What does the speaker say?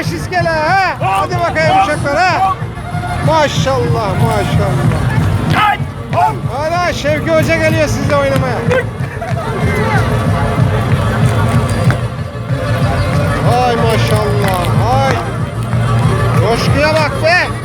Baş iskele ha. Hadi bakayım uçaklar ha. Maşallah maşallah. Hala Şevki Hoca geliyor sizle oynamaya. Hay maşallah hay. Coşkuya bak be.